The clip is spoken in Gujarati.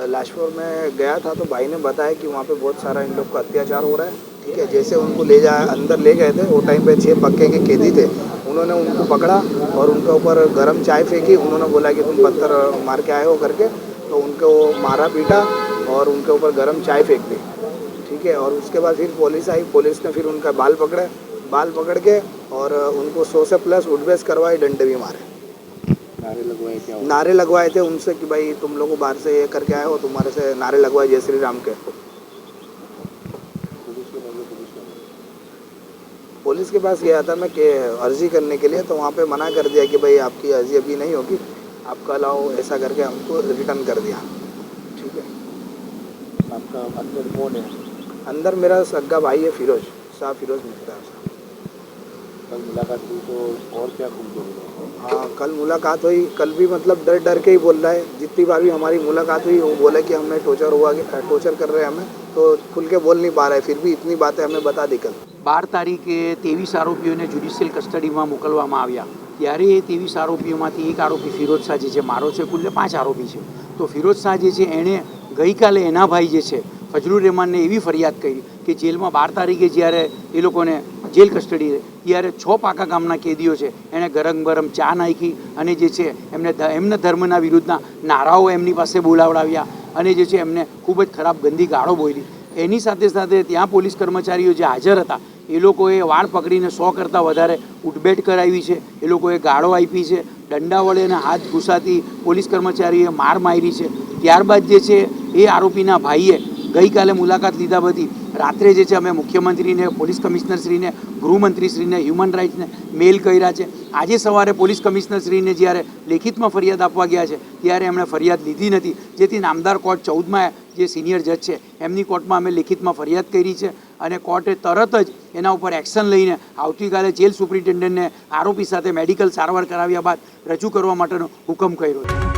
लाजपुर में गया था तो भाई ने बताया कि वहाँ पे बहुत सारा इन लोग का अत्याचार हो रहा है, ठीक है? जैसे उनको ले जा, अंदर ले गए थे, वो टाइम पे छः पक्के के कैदी थे। उन्होंने उनको पकड़ा और उनके ऊपर गर्म चाय फेंकी। उन्होंने बोला कि तुम पत्थर मार के आए हो करके। तो उनको मारा, पीटा और उनके ऊपर गर्म चाय फेंक दी, ठीक है? और उसके बाद फिर पुलिस आई। पुलिस ने फिर उनका बाल पकड़े। बाल पकड़ के और उनको सौ से प्लस उठबेस करवाई, डंडे भी मारे। नारे लगवाए क्या नारे लगवाए थे उनसे कि भाई तुम लोग बाहर से ये करके आए हो तुम्हारे से नारे लगवाए जय श्री राम के। पुलिस के पास गया था मैं कि अर्जी करने के लिए तो वहाँ पे मना कर दिया कि भाई आपकी अर्जी अभी नहीं होगी। आप कल आओ ऐसा करके हमको रिटर्न कर दिया। ठीक है। आपका अंदर कौन है? अंदर मेरा सग्गा भाई है फिरोज शाह फिरोज साहब कल मुलाकात हुई तो और क्या खुल बोल हाँ कल मुलाकात हुई कल भी मतलब डर डर के ही बोल रहा है जितनी बार भी हमारी मुलाकात हुई वो बोला कि हमें टोचर हुआ टोचर कर रहे हैं हमें तो खुल के बोल नहीं पा रहा है फिर भी इतनी बातें हमें बता दी कल બાર તારીખે ત્રેવીસ આરોપીઓને જ્યુડિશિયલ કસ્ટડીમાં મોકલવામાં આવ્યા ત્યારે એ ત્રેવીસ આરોપીઓમાંથી એક આરોપી ફિરોજ શાહ જે છે મારો છે કુલ્લે પાંચ આરોપી છે તો ફિરોજ શાહ જે છે એણે ગઈકાલે એના ભાઈ જે છે ફજલુર રહેમાનને એવી ફરિયાદ કરી કે જેલમાં બાર તારીખે જ્યારે એ લોકોને જેલ કસ્ટડી ત્યારે છ પાકા ગામના કેદીઓ છે. એણે ગરમ ગરમ ચા નાખી અને જે છે એમને એમના ધર્મના વિરુદ્ધના નારાઓ એમની પાસે બોલાવડાવ્યા અને જે છે એમને ખૂબ જ ખરાબ ગંદી ગાળો બોલી એની સાથે સાથે ત્યાં પોલીસ કર્મચારીઓ જે હાજર હતા, એ લોકોએ વાળ પકડીને સો કરતાં વધારે ઉઠબેટ કરાવી છે. એ લોકોએ ગાળો આપી છે. દંડા વડે અને હાથ ઘૂસાતી પોલીસ કર્મચારીએ માર મારી છે. ત્યારબાદ જે છે એ આરોપીના ભાઈએ ગઈકાલે મુલાકાત લીધા બધી. રાત્રે જે છે અમે મુખ્યમંત્રીને, પોલીસ કમિશનરશ્રીને, ગૃહમંત્રીશ્રીને હ્યુમન રાઇટ્સને મેલ કર્યા છે. આજે સવારે પોલીસ કમિશનરશ્રીને જ્યારે લેખિતમાં ફરિયાદ આપવા ગયા છે, ત્યારે એમણે ફરિયાદ લીધી નથી. જેથી નામદાર કોર્ટ ચૌદમાં જે સિનિયર જજ છે, એમની કોર્ટમાં અમે લેખિતમાં ફરિયાદ કરી છે અને કોર્ટે તરત જ એના ઉપર એક્શન લઈને આવતીકાલે જેલ સુપ્રિન્ટેન્ડન્ટને આરોપી સાથે મેડિકલ સારવાર કરાવ્યા બાદ રજૂ કરવા માટેનો હુકમ કર્યો છે.